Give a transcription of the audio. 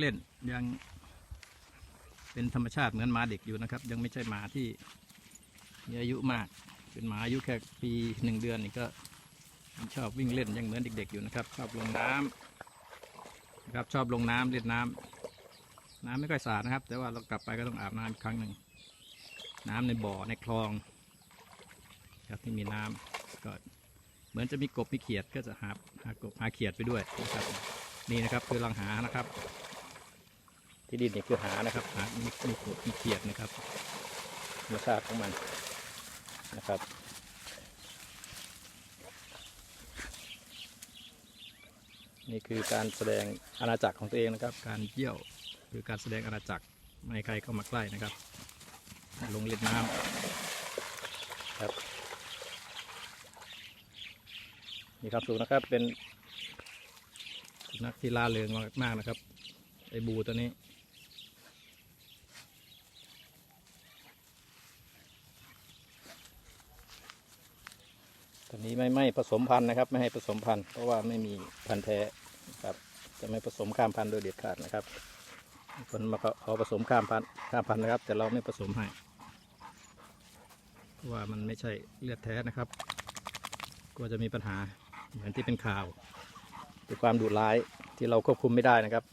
เล่นยังเป็นธรรมชาติเหมือนหมาเด็กอยู่นะครับ ยังไม่ใช่หมาที่มีอายุมาก เป็นหมาอายุแค่ปีหนึ่งเดือนนี่ก็ชอบวิ่งเล่นยังเหมือนเด็ก ๆอยู่นะครับ ชอบลงน้ำนะครับชอบลงน้ำเล่นน้ำน้ำไม่ค่อยสะอาดนะครับ แต่ว่าเรากลับไปก็ต้องอาบน้ำอีกครั้งหนึ่งน้ำในบ่อในคลองครับที่มีน้ำก็เหมือนจะมีกบมีเขียดก็จะหาหากบหาเขียดไปด้วยนะครับนี่นะครับคือลังหานะครับ ที่ดินนี่คือหานะครับหามีมีกบมีเขียดนะครับธรรมชาติของมันนะครับนี่คือการแสดงอาณาจักรของตัวเองนะครับ การเยี่ยวคือการแสดงอาณาจักรไม่ให้ใครเข้ามาใกล้นะครับ ลงเล่นน้ำครับนี่ครับสูงนะครับเป็นสุนัขที่ล่าเริงมากๆนะครับไอ้บูตัวนี้ ตอนนี้ไม่ไม่ผสมพันธุ์นะครับ ไม่ให้ผสมพันธุ์เพราะว่าไม่มีพันธุ์แท้ครับ จะไม่ผสมข้ามพันธุ์โดยเด็ดขาดนะครับคนมาขอผสมข้ามพันธุ์ข้ามพันธุ์นะครับ แต่เราไม่ผสมให้ว่ามันไม่ใช่เลือดแท้นะครับกลัวจะมีปัญหาเหมือนที่เป็นข่าวด้วยความดุร้ายที่เราควบคุมไม่ได้นะครับ